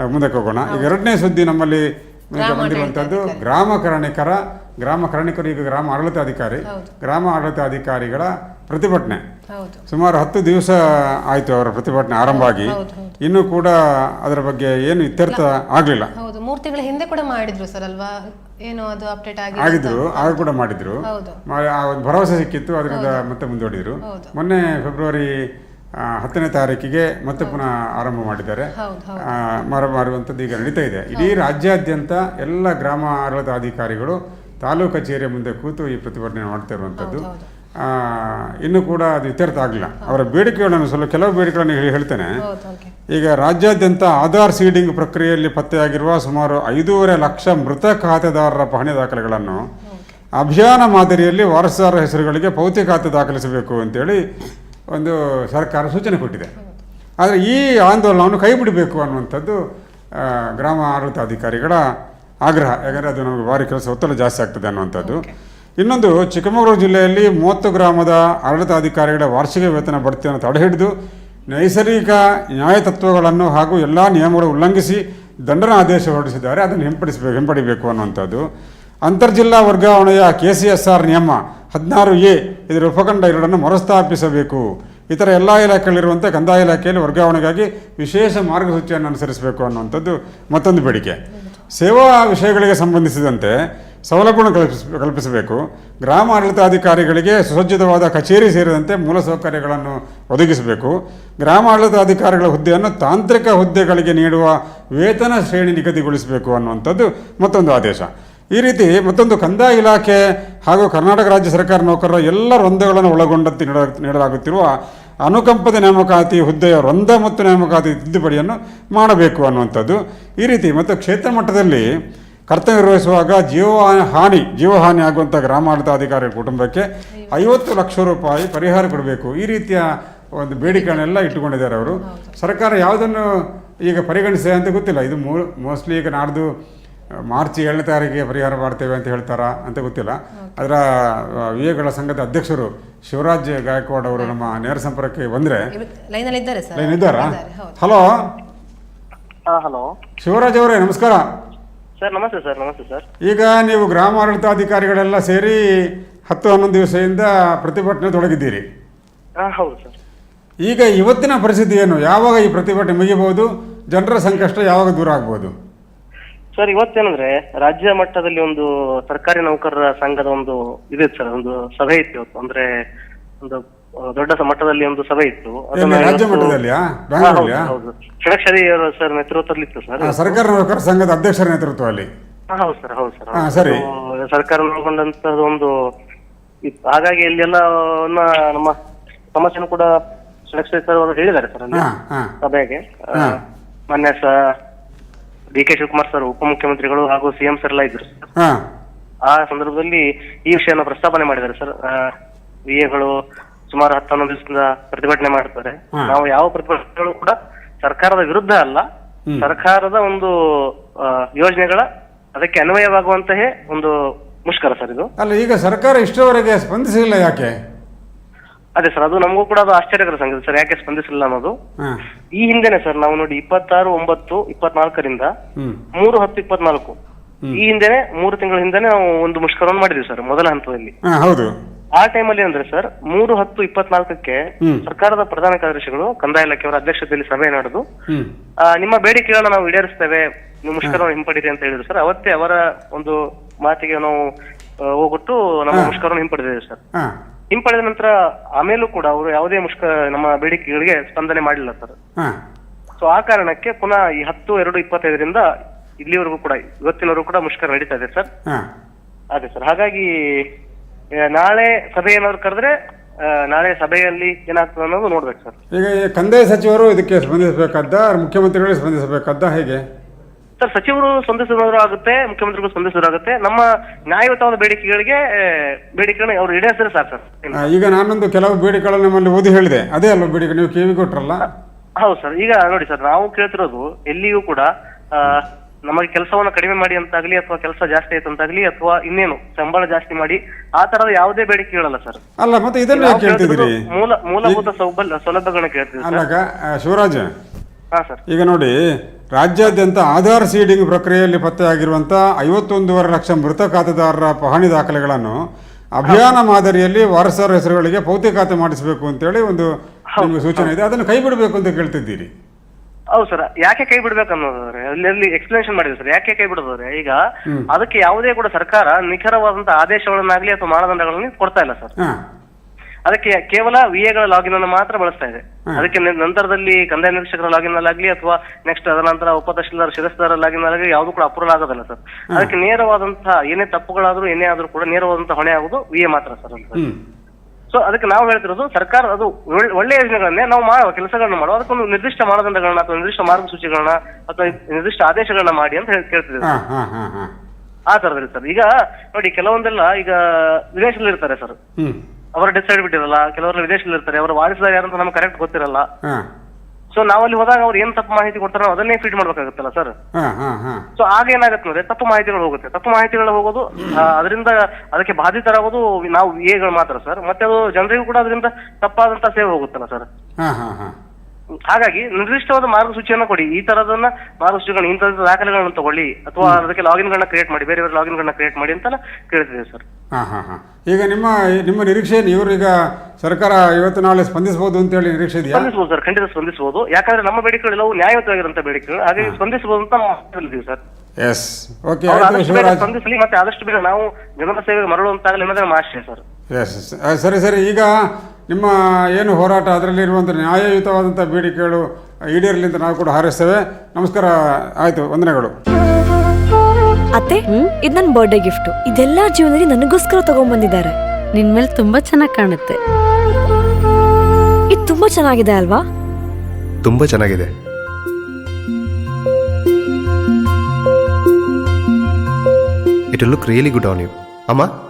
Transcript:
ನಾವು ಮುಂದಕ್ಕೆ ಹೋಗೋಣ. ಈಗ ಎರಡನೇ ಸುದ್ದಿ ನಮ್ಮಲ್ಲಿ ಈಗ ಬಂದಿರುವಂಥದ್ದು ಗ್ರಾಮ ಕರಣಿಕರ ಗ್ರಾಮ ಕರಣಿಕರು ಈಗ ಗ್ರಾಮ ಆಡಳಿತಾಧಿಕಾರಿ ಗ್ರಾಮ ಆಡಳಿತಾಧಿಕಾರಿಗಳ ಪ್ರತಿಭಟನೆ. ಸುಮಾರು ಹತ್ತು ದಿವಸ ಆಯಿತು ಅವರ ಪ್ರತಿಭಟನೆ ಆರಂಭ ಆಗಿ. ಇನ್ನೂ ಕೂಡ ಅದರ ಬಗ್ಗೆ ಏನು ಇತ್ಯರ್ಥ ಆಗಲಿಲ್ಲ. ಮೂರು ತಿಂಗಳ ಹಿಂದೆ ಕೂಡ ಮಾಡಿದ್ರು ಸರ್ ಅಲ್ವಾ? ಏನು ಅದು ಅಪ್ಡೇಟ್ ಆಗಿ ಆಗಿದ್ರು ಆಗ ಕೂಡ ಮಾಡಿದ್ರು. ಭರವಸೆ ಸಿಕ್ಕಿತ್ತು ಅದರಿಂದ ಮತ್ತೆ ಮುಂದೂಡಿದ್ರು. ಮೊನ್ನೆ ಫೆಬ್ರವರಿ ಹತ್ತನೇ ತಾರೀಕಿಗೆ ಮತ್ತೆ ಪುನಃ ಆರಂಭ ಮಾಡಿದ್ದಾರೆ. ಮರ ಮಾರುವಂಥದ್ದು ಈಗ ನಡೀತಾ ಇದೆ. ಇಡೀ ರಾಜ್ಯಾದ್ಯಂತ ಎಲ್ಲ ಗ್ರಾಮ ಆಡಳಿತಾಧಿಕಾರಿಗಳು ತಾಲೂಕು ಕಚೇರಿಯ ಮುಂದೆ ಕೂತು ಈ ಪ್ರತಿಭಟನೆ ಮಾಡ್ತಾ ಇರುವಂಥದ್ದು. ಇನ್ನೂ ಕೂಡ ಅದು ಇತ್ಯರ್ಥ ಆಗಲಿಲ್ಲ. ಅವರ ಬೇಡಿಕೆಗಳನ್ನು ಸ್ವಲ್ಪ ಕೆಲವು ಬೇಡಿಕೆಗಳನ್ನು ಹೇಳಿ ಹೇಳ್ತೇನೆ. ಈಗ ರಾಜ್ಯಾದ್ಯಂತ ಆಧಾರ್ ಸೀಡಿಂಗ್ ಪ್ರಕ್ರಿಯೆಯಲ್ಲಿ ಪತ್ತೆಯಾಗಿರುವ ಸುಮಾರು ಐದೂವರೆ ಲಕ್ಷ ಮೃತ ಖಾತೆದಾರರ ಪಹಣಿ ದಾಖಲೆಗಳನ್ನು ಅಭಿಯಾನ ಮಾದರಿಯಲ್ಲಿ ವಾರಸುದಾರರ ಹೆಸರುಗಳಿಗೆ ಪೌತಿ ಖಾತೆ ದಾಖಲಿಸಬೇಕು ಅಂತೇಳಿ ಒಂದು ಸರ್ಕಾರ ಸೂಚನೆ ಕೊಟ್ಟಿದೆ. ಆದರೆ ಈ ಆಂದೋಲನವನ್ನು ಕೈ ಬಿಡಬೇಕು ಅನ್ನುವಂಥದ್ದು ಗ್ರಾಮ ಆಡಳಿತಾಧಿಕಾರಿಗಳ ಆಗ್ರಹ. ಯಾಕಂದರೆ ಅದು ನಮಗೆ ಭಾರಿ ಕೆಲಸ ಒತ್ತಡ ಜಾಸ್ತಿ ಆಗ್ತದೆ ಅನ್ನುವಂಥದ್ದು. ಇನ್ನೊಂದು ಚಿಕ್ಕಮಗಳೂರು ಜಿಲ್ಲೆಯಲ್ಲಿ ಮೂವತ್ತು ಗ್ರಾಮದ ಆಡಳಿತಾಧಿಕಾರಿಗಳ ವಾರ್ಷಿಕ ವೇತನ ಬಡ್ತಿಯನ್ನು ತಡೆಹಿಡಿದು ನೈಸರ್ಗಿಕ ನ್ಯಾಯ ತತ್ವಗಳನ್ನು ಹಾಗೂ ಎಲ್ಲ ನಿಯಮಗಳು ಉಲ್ಲಂಘಿಸಿ ದಂಡನ ಆದೇಶ ಹೊರಡಿಸಿದ್ದಾರೆ. ಅದನ್ನು ಹಿಂಪಡಿಸಬೇಕು ಹಿಂಪಡಿಬೇಕು ಅನ್ನುವಂಥದ್ದು. ಅಂತರ್ಜಿಲ್ಲಾ ವರ್ಗಾವಣೆಯ ಕೆ ಸಿ ಎಸ್ ಆರ್ ನಿಯಮ ಹದಿನಾರು ಎ ಇದರ ಉಪಖಂಡ ಎರಡನ್ನು ಮರುಸ್ಥಾಪಿಸಬೇಕು. ಇತರ ಎಲ್ಲ ಇಲಾಖೆಗಳಿರುವಂತೆ ಕಂದಾಯ ಇಲಾಖೆಯಲ್ಲಿ ವರ್ಗಾವಣೆಗಾಗಿ ವಿಶೇಷ ಮಾರ್ಗಸೂಚಿಯನ್ನು ಅನುಸರಿಸಬೇಕು ಅನ್ನುವಂಥದ್ದು ಮತ್ತೊಂದು ಬೇಡಿಕೆ. ಸೇವಾ ವಿಷಯಗಳಿಗೆ ಸಂಬಂಧಿಸಿದಂತೆ ಸೌಲಭ್ಯಗಳನ್ನು ಕಲ್ಪಿಸ, ಕಲ್ಪಿಸಬೇಕು. ಗ್ರಾಮ ಆಡಳಿತಾಧಿಕಾರಿಗಳಿಗೆ ಸುಸಜ್ಜಿತವಾದ ಕಚೇರಿ ಸೇರಿದಂತೆ ಮೂಲ ಸೌಕರ್ಯಗಳನ್ನು ಒದಗಿಸಬೇಕು. ಗ್ರಾಮ ಆಡಳಿತಾಧಿಕಾರಿಗಳ ಹುದ್ದೆಯನ್ನು ತಾಂತ್ರಿಕ ಹುದ್ದೆಗಳಿಗೆ ನೀಡುವ ವೇತನ ಶ್ರೇಣಿ ನಿಗದಿಗೊಳಿಸಬೇಕು ಅನ್ನುವಂಥದ್ದು ಮತ್ತೊಂದು ಆದೇಶ. ಈ ರೀತಿ ಮತ್ತೊಂದು ಕಂದಾಯ ಇಲಾಖೆ ಹಾಗೂ ಕರ್ನಾಟಕ ರಾಜ್ಯ ಸರ್ಕಾರ ನೌಕರರ ಎಲ್ಲ ವೃಂದಗಳನ್ನು ಒಳಗೊಂಡಂತೆ ನೀಡ ನೀಡಲಾಗುತ್ತಿರುವ ಅನುಕಂಪದ ನೇಮಕಾತಿ ಹುದ್ದೆಯ ವೃಂದ ಮತ್ತು ನೇಮಕಾತಿ ತಿದ್ದುಪಡಿಯನ್ನು ಮಾಡಬೇಕು ಅನ್ನುವಂಥದ್ದು. ಈ ರೀತಿ ಮತ್ತು ಕ್ಷೇತ್ರ ಮಟ್ಟದಲ್ಲಿ ಕರ್ತವ್ಯ ನಿರ್ವಹಿಸುವಾಗ ಜೀವ ಹಾನಿ ಜೀವಹಾನಿ ಆಗುವಂಥ ಗ್ರಾಮಾಡಳಿತಾಧಿಕಾರಿ ಕುಟುಂಬಕ್ಕೆ ಐವತ್ತು ಲಕ್ಷ ರೂಪಾಯಿ ಪರಿಹಾರ ಕೊಡಬೇಕು. ಈ ರೀತಿಯ ಒಂದು ಬೇಡಿಕೆಗಳನ್ನೆಲ್ಲ ಇಟ್ಟುಕೊಂಡಿದ್ದಾರೆ ಅವರು. ಸರ್ಕಾರ ಯಾವುದನ್ನು ಈಗ ಪರಿಗಣಿಸಿದೆ ಅಂತ ಗೊತ್ತಿಲ್ಲ. ಇದು ಮೋ ಮೋಸ್ಟ್ಲಿ ಈಗ ನಾಡ್ದು ಮಾರ್ಚ್ ಏಳನೇ ತಾರೀಕಿಗೆ ಪರಿಹಾರ ಮಾಡ್ತೇವೆ ಅಂತ ಹೇಳ್ತಾರಾ ಅಂತ ಗೊತ್ತಿಲ್ಲ. ಅದರ ವಿವೇಗಳ ಸಂಘದ ಅಧ್ಯಕ್ಷರು ಶಿವರಾಜ್ ಗಾಯಕ್ವಾಡ್ ಅವರು ನಮ್ಮ ನೇರ ಸಂಪರ್ಕಕ್ಕೆ ಬಂದ್ರೆ ಲೈನಲ್ಲಿ ಇದ್ದಾರೆ ಸರ್. ಲೈನ್ ಇದ್ದಾರಾ? ಹಲೋ? ಹಾ ಹಲೋ. ಶಿವರಾಜ್ ಅವರೇ ನಮಸ್ಕಾರ. ಸರ್ ನಮಸ್ತೆ ಸರ್ ನಮಸ್ತೆ ಸರ್. ಈಗ ನೀವು ಗ್ರಾಮ ಆಡಳಿತಾಧಿಕಾರಿಗಳೆಲ್ಲ ಸೇರಿ ಹತ್ತು ಹನ್ನೊಂದು ದಿವಸದಿಂದ ಪ್ರತಿಭಟನೆ ತೊಡಗಿದ್ದೀರಿ. ಹಾ ಹೌದು ಸರ್. ಈಗ ಇವತ್ತಿನ ಪರಿಸ್ಥಿತಿ ಏನು? ಯಾವಾಗ ಈ ಪ್ರತಿಭಟನೆ ಮುಗಿಬಹುದು ಜನರ ಸಂಕಷ್ಟ ಯಾವಾಗ ದೂರ ಆಗ್ಬೋದು ಸರ್ ಇವತ್ತೇನಂದ್ರೆ ರಾಜ್ಯ ಮಟ್ಟದಲ್ಲಿ ಒಂದು ಸರ್ಕಾರಿ ನೌಕರರ ಸಂಘದ ಒಂದು ಇದೆ ಸರ್ ಒಂದು ಸಭೆ ಇತ್ತು ಇವತ್ತು. ಅಂದ್ರೆ ಒಂದು ದೊಡ್ಡ ಮಟ್ಟದಲ್ಲಿ ಒಂದು ಸಭೆ ಇತ್ತು. ಅದನ್ನ ರಾಜ್ಯ ಇವತ್ತು- ಮಟ್ಟದಲ್ಲಿಯಾ? ಬೆಂಗಳೂರಲ್ಲಿಯಾ ಹೌದು ಹೌದು. ಷಡಕ್ಷರಿ ಅವರ ಸರ್ ನೇತೃತ್ವದಲ್ಲಿ ಇತ್ತು ಸರ್ ಸರ್ಕಾರ ನೌಕರ ಸಂಘದ ಅಧ್ಯಕ್ಷರ ನೇತೃತ್ವದಲ್ಲಿ. ಹಾ, ಹೌದು ಸರ್ ಹೌದು ಸರ್ ಹಾ, ಸರಿ. ಅದು ಸರ್ಕಾರ ನೋಡ್ಕೊಂಡಂತದ್ದು ಒಂದು ಇತ್ತು. ಹಾಗಾಗಿ ಎಲ್ಲ ನಮ್ಮ ಸಮಸ್ಯೆನೂ ಕೂಡ ಷಡಕ್ಷರಿ ಸರ್ ಅವರು ಹೇಳಿದ್ದಾರೆ ಸರ್ ಅಲ್ಲಿ ಹಾ ಹಾ. ಸಭೆಗೆ. ಆ, ಸ ಡಿ ಕೆ ಶಿವಕುಮಾರ್ ಸರ್ ಉಪಮುಖ್ಯಮಂತ್ರಿಗಳು ಹಾಗೂ ಸಿಎಂ ಸರ್ ಎಲ್ಲ ಇದ್ರು. ಸರ್. ಹಾ. ಆ ಸಂದರ್ಭದಲ್ಲಿ ಈ ವಿಷಯನ ಪ್ರಸ್ತಾಪನೆ ಮಾಡಿದ್ದಾರೆ ಸರ್. ವಿಎಗಳು ಸುಮಾರು ಹತ್ತು ಹನ್ನೊಂದು ದಿವಸದಿಂದ ಪ್ರತಿಭಟನೆ ಮಾಡ್ತಾರೆ. ಹಾ. ನಾವು ಯಾವ ಪ್ರತಿಭಟನೆಗಳು ಕೂಡ ಸರ್ಕಾರದ ವಿರುದ್ಧ ಅಲ್ಲ. ಸರ್ಕಾರದ ಒಂದು ಆ, ಯೋಜನೆಗಳ ಅದಕ್ಕೆ ಅನ್ವಯವಾಗುವಂತಹ ಒಂದು ಮುಷ್ಕರ ಸರ್ ಇದು. ಅಲ್ಲ ಈಗ ಸರ್ಕಾರ ಇಷ್ಟರವರೆಗೆ ಸ್ಪಂದಿಸಿಲ್ಲ ಯಾಕೆ? ಅದೇ ಸರ್ ಅದು ನಮಗೂ ಕೂಡ ಅದು ಆಶ್ಚರ್ಯಕರ ಸಂಗತಿ ಸರ್ ಯಾಕೆ ಸ್ಪಂದಿಸಿಲ್ಲ ಅನ್ನೋದು. ಹಾ. ಈ ಹಿಂದೆನೆ ಸರ್ ನಾವು ನೋಡಿ ಇಪ್ಪತ್ತಾರು ಒಂಬತ್ತು ಇಪ್ಪತ್ನಾಲ್ಕರಿಂದ ಮೂರು ಹತ್ತು ಇಪ್ಪತ್ನಾಲ್ಕು. ಈ ಹಿಂದೆನೆ ಮೂರು ತಿಂಗಳ ಹಿಂದೆನೆ ನಾವು ಒಂದು ಮುಷ್ಕರವನ್ನು ಮಾಡಿದ್ವಿ ಸರ್ ಮೊದಲ ಹಂತದಲ್ಲಿ. ಹಾ ಹೌದು. ಆ ಟೈಮಲ್ಲಿ ಅಂದ್ರೆ ಸರ್ ಮೂರು ಹತ್ತು ಇಪ್ಪತ್ನಾಲ್ಕಕ್ಕೆ ಹ್ಮ್. ಸರ್ಕಾರದ ಪ್ರಧಾನ ಕಾರ್ಯದರ್ಶಿಗಳು ಕಂದಾಯ ಇಲಾಖೆಯವರ ಅಧ್ಯಕ್ಷತೆಯಲ್ಲಿ ಸಭೆ ನಡೆದು ಆ, ನಿಮ್ಮ ಬೇಡಿಕೆಗಳನ್ನ ನಾವು ಈಡೇರಿಸ್ತೇವೆ ನೀವು ಮುಷ್ಕರವನ್ನು ಹಿಂಪಡಿರಿ ಅಂತ ಹೇಳಿದ್ರು ಸರ್ ಅವತ್ತೇ ಅವರ ಒಂದು ಮಾತಿಗೆ ನಾವು ಆ, ಹೋಗ್ಬಿಟ್ಟು ನಮ್ಮ ಮುಷ್ಕರವನ್ನು ಹಿಂಪಡೆದಿದ್ದೇವೆ ಸರ್. ಹಾ. ಹಿಂಪಡೆದ ನಂತರ ಆಮೇಲೂ ಕೂಡ ಅವರು ಯಾವುದೇ ಮುಷ್ಕ ನಮ್ಮ ಬೇಡಿಕೆಗಳಿಗೆ ಸ್ಪಂದನೆ ಮಾಡಿಲ್ಲ ಸರ್. ಹಾ. ಸೊ ಆ ಕಾರಣಕ್ಕೆ ಪುನಃ ಈ ಹತ್ತು ಎರಡು ಇಪ್ಪತ್ತೈದರಿಂದ ಇಲ್ಲಿವರೆಗೂ ಕೂಡ ಇವತ್ತಿನವರೆಗೂ ಕೂಡ ಮುಷ್ಕರ ನಡೀತಾ ಇದೆ ಸರ್. ಹಾ. ಅದೇ ಸರ್. ಹಾಗಾಗಿ ಆ, ನಾಳೆ ಸಭೆ ಏನಾದ್ರು ಕರೆದ್ರೆ ಆ, ನಾಳೆ ಸಭೆಯಲ್ಲಿ ಏನಾಗ್ತದೆ ಅನ್ನೋದು ನೋಡ್ಬೇಕು ಸರ್. ಈಗ ಈ ಕಂದಾಯ ಸಚಿವರು ಇದಕ್ಕೆ ಸ್ಪಂದಿಸಬೇಕಾದ್ದ ಮುಖ್ಯಮಂತ್ರಿಗಳಿಗೆ ಸ್ಪಂದಿಸಬೇಕಾದ್ದ ಹೇಗೆ? ಸರ್ ಸಚಿವರು ಸ್ಪಂದಿಸಿದ್ರು ಆಗುತ್ತೆ ಮುಖ್ಯಮಂತ್ರಿಗಳು ಸ್ಪಂದಿಸಿದ್ರು ಆಗುತ್ತೆ ನಮ್ಮ ನ್ಯಾಯಯುತವಾದ ಬೇಡಿಕೆಗಳಿಗೆ ಬೇಡಿಕೆಗಳನ್ನ ಅವ್ರು ಈಡೇರಿಸಿದ್ರೆ ಸಾಕು ಸರ್. ಆ, ಈಗ ನಾನೊಂದು ಕೆಲವು ಬೇಡಿಕೆಗಳನ್ನು ನಮ್ಮಲ್ಲಿ ಓದಿ ಹೇಳಿದೆ. ಅದೇ ಅಲ್ವಾ ಬೇಡಿಕೆ ನೀವು ಕಿವಿ ಕೊಟ್ರಲ್ಲ? ಹೌದು ಸರ್. ಈಗ ನೋಡಿ ಸರ್ ನಾವು ಕೇಳ್ತಿರೋದು ಎಲ್ಲಿಯೂ ಕೂಡ ಆ, ನಮಗೆ ಕೆಲಸವನ್ನ ಕಡಿಮೆ ಮಾಡಿ ಅಂತಾಗ್ಲಿ ಅಥವಾ ಕೆಲಸ ಜಾಸ್ತಿ ಆಯ್ತು ಅಂತಾಗ್ಲಿ ಅಥವಾ ಇನ್ನೇನು ಸಂಬಳ ಜಾಸ್ತಿ ಮಾಡಿ ಆ ತರದ ಯಾವುದೇ ಬೇಡಿಕೆ ಕೇಳಲ್ಲ ಸರ್. ಅಲ್ಲ ಮತ್ತೆ ಇದನ್ನ ನಾವು ಯಾಕೆ ಕೇಳ್ತಿದ್ದೀರಿ? ಕೇಳ್ತಿರೋದು ಮೂಲ ಮೂಲಭೂತ ಸೌಬಲ್ ಸೌಲಭ್ಯಗಳನ್ನ ಕೇಳ್ತೀವಿ ಸರ್. ಅಲ್ಲಗ ಆ, ಶಿವರಾಜ್. ಹಾ ಸರ್. ಈಗ ನೋಡಿ ರಾಜ್ಯಾದ್ಯಂತ ಆಧಾರ್ ಸೀಡಿಂಗ್ ಪ್ರಕ್ರಿಯೆಯಲ್ಲಿ ಪತ್ತೆಯಾಗಿರುವಂಥ ಐವತ್ತೊಂದೂವರೆ ಲಕ್ಷ ಮೃತ ಖಾತೆದಾರರ ಪಹಣಿ ದಾಖಲೆಗಳನ್ನು ಅಭಿಯಾನ ಮಾದರಿಯಲ್ಲಿ ವಾರಸರ ಹೆಸರುಗಳಿಗೆ ಪೌತಿ ಖಾತೆ ಮಾಡಿಸಬೇಕು ಅಂತೇಳಿ ಒಂದು ನಿಮಗೆ ಸೂಚನೆ ಇದೆ. ಅದನ್ನು ಕೈ ಬಿಡಬೇಕು ಅಂತ ಕೇಳ್ತಿದ್ದೀರಿ. ಹೌದು ಸರ್. ಯಾಕೆ ಕೈ ಬಿಡ್ಬೇಕು ಅನ್ನೋದಾದ್ರೆ ಅಲ್ಲಿ ಎಕ್ಸ್ಪ್ಲನೇಷನ್ ಮಾಡಿದ್ರು ಸರ್. ಯಾಕೆ ಕೈ ಬಿಡೋದಾದ್ರೆ ಈಗ ಅದಕ್ಕೆ ಯಾವುದೇ ಕೂಡ ಸರ್ಕಾರ ನಿಖರವಾದಂತಹ ಆದೇಶಗಳನ್ನಾಗ್ಲಿ ಅಥವಾ ಮಾನದಂಡಗಳನ್ನ ಕೊಡ್ತಾ ಇಲ್ಲ ಸರ್. ಅದಕ್ಕೆ ಕೇವಲ ವಿಎಗಳ ಲಾಗಿನ್ ಅನ್ನು ಮಾತ್ರ ಬಳಸ್ತಾ ಇದೆ. ಅದಕ್ಕೆ ನ- ನಂತರದಲ್ಲಿ ಕಂದಾಯ ನಿರೀಕ್ಷಕರ ಲಾಗಿನ್ ಆಗಲಿ ಅಥವಾ ನೆಕ್ಸ್ಟ್ ಅದರ ನಂತರ ಉಪತಹಶೀಲ್ದಾರ ಶಿರಸ್ದಾರ ಲಾಗಿನ್ ಆಗಲಿ ಯಾವುದು ಕೂಡ ಅಪ್ರೂವಲ್ ಆಗೋದಲ್ಲ ಸರ್. ಅದಕ್ಕೆ ನೇರವಾದಂತಹ ಏನೇ ತಪ್ಪುಗಳಾದ್ರೂ ಏನೇ ಆದ್ರೂ ಕೂಡ ನೇರವಾದಂತಹ ಹೊಣೆ ಆಗುದು ವಿಎ ಮಾತ್ರ ಸರ್ ಅಂತ. ಸೊ ಅದಕ್ಕೆ ನಾವು ಹೇಳ್ತಿರೋದು ಸರ್ಕಾರ ಅದು ಒಳ್ಳೆ- ಒಳ್ಳೆಯ ಯೋಜನೆಗಳನ್ನೇ ನಾವು ಮಾಡುವ ಕೆಲಸಗಳನ್ನ ಮಾಡುವ. ಅದಕ್ಕೊಂದು ನಿರ್ದಿಷ್ಟ ಮಾನದಂಡಗಳನ್ನ ಅಥವಾ ನಿರ್ದಿಷ್ಟ ಮಾರ್ಗಸೂಚಿಗಳನ್ನ ಅಥವಾ ನಿರ್ದಿಷ್ಟ ಆದೇಶಗಳನ್ನ ಮಾಡಿ ಅಂತ ಹೇಳಿ ಕೇಳ್ತಿದ್ದೇವೆ ಹಾಂ ಹಾಂ ಹಾಂ ಹಾಂ. ಆ ತರದಲ್ಲಿ ಸರ್. ಈಗ ನೋಡಿ ಕೆಲವೊಂದೆಲ್ಲ ಈಗ ವಿದೇಶದಲ್ಲಿ ಇರ್ತಾರೆ ಸರ್ ಅವರ ಡಿಸೈಡ್ ಬಿಟ್ಟಿರಲ್ಲ ಕೆಲವರು ವಿದೇಶದಲ್ಲಿ ಇರ್ತಾರೆ ಅವರ ವಾರಿಸಿದಾರ ಯಾರಂತ ನಮ್ಗೆ ಕರೆಕ್ಟ್ ಗೊತ್ತಿರಲ್ಲ. ಹಾಂ. ಸೊ ನಾವಲ್ಲಿ ಹೋದಾಗ ಅವ್ರು ಏನ್ ತಪ್ಪು ಮಾಹಿತಿ ಕೊಡ್ತಾರೋ ಅದನ್ನೇ ಫೀಡ್ ಮಾಡ್ಬೇಕಾಗುತ್ತಲ್ಲ ಸರ್ ಹಾಂ ಹಾಂ ಹಾಂ. ಸೊ ಆಗ ಏನಾಗುತ್ತೆ ಅಂದ್ರೆ ತಪ್ಪು ಮಾಹಿತಿಗಳು ಹೋಗುತ್ತೆ. ತಪ್ಪು ಮಾಹಿತಿಗಳು ಹೋಗೋದು ಆ, ಅದರಿಂದ ಅದಕ್ಕೆ ಬಾಧಿತರಾಗೋದು ನಾವು ಏಗಳು ಮಾತ್ರ ಸರ್ ಮತ್ತೆ ಅದು ಜನರಿಗೂ ಕೂಡ ಅದರಿಂದ ತಪ್ಪಾದಂತ ಸೇವೆ ಹೋಗುತ್ತಲ್ಲ ಸರ್ ಹಾಂ ಹಾಂ ಹಾಂ. ಹಾಗಾಗಿ ನಿರ್ದಿಷ್ಟವಾದ ಮಾರ್ಗಸೂಚಿಯನ್ನು ಕೊಡಿ. ಈ ತರದನ್ನ ಮಾರ್ಗಸೂಚಿಗಳನ್ನ ಇಂತ ದಾಖಲೆಗಳನ್ನು ತಗೊಳ್ಳಿ. ಅಥವಾ ಅದಕ್ಕೆ ಲಾಗಿನ್ಗಳನ್ನ ಕ್ರಿಯೇಟ್ ಮಾಡಿ ಬೇರೆ ಬೇರೆ ಲಾಗಿನ್ಗಳನ್ನ ಕ್ರಿಯೇಟ್ ಮಾಡಿ ಅಂತ ಕೇಳ್ತಿದ್ದೇವೆ ಸರ್. ಹಾಂ ಹಾಂ ಹಾಂ. ಈಗ ನಿಮ್ಮ ನಿಮ್ಮ ನಿರೀಕ್ಷೆ ಇವರೀಗ ಇವರು ಈಗ ಸರ್ಕಾರ ಇವತ್ತು ನಾಳೆ ಅಂತ ಹೇಳಿ ನಿರೀಕ್ಷೆ ಇದೆಯಾ? ಸ್ಪಂದಿಸಬಹುದು ಸರ್ ಖಂಡಿತ ಸ್ಪಂದಿಸಬಹುದು ಯಾಕಂದ್ರೆ ನಮ್ಮ ಬೇಡಿಕೆಗಳೆಲ್ಲವೂ ನ್ಯಾಯಯುತವಾಗಿರುವಂತ ಬೇಡಿಕೆಗಳು. ಹಾಗೆ ಸ್ಪಂದಿಸಬಹುದು ಅಂತ ಹೇಳಿದ್ದೀವಿ ಸರ್. ಎಸ್ ಓಕೆ ಸ್ಪಂದಿಸಲಿ ಮತ್ತೆ ಆದಷ್ಟು ಬೇಗ ನಾವು ಜನರ ಸೇವೆಗೆ ಮರಳುವಂತಾಗಲಿ ಅನ್ನೋದೇ ನಮ್ಮ ಆಶಯ ಸರ್. ಎಸ್ ಸರಿ ಸರಿ. ಈಗ ನಿಮ್ಮ ಏನು ಹೋರಾಟ ಅದರಲ್ಲಿ ಇರುವಂಥ ನ್ಯಾಯಯುತವಾದಂಥ ಬೇಡಿಕೆಗಳು ಈಡೇರಲಿ ಅಂತ ನಾವು ಕೂಡ ಹಾರೈಸ್ತೇವೆ. ನಮಸ್ಕಾರ. ಆಯಿತು ವಂದನೆಗಳು. ಅತ್ತೆ ಇದು ನನ್ನ ಬರ್ಡೇ ಗಿಫ್ಟ್ ಇದೆಲ್ಲ ಜೀವನದಲ್ಲಿ ನನಗೋಸ್ಕರ ತಗೊಂಡ್ಬಂದಿದ್ದಾರೆ. ನಿನ್ ಮೇಲೆ ತುಂಬಾ ಚೆನ್ನಾಗಿ ಕಾಣುತ್ತೆ. ಇದು ತುಂಬಾ ಚೆನ್ನಾಗಿದೆ ಅಲ್ವಾ? ತುಂಬ ಚೆನ್ನಾಗಿದೆ. It look really good on you ಅಮ್ಮ?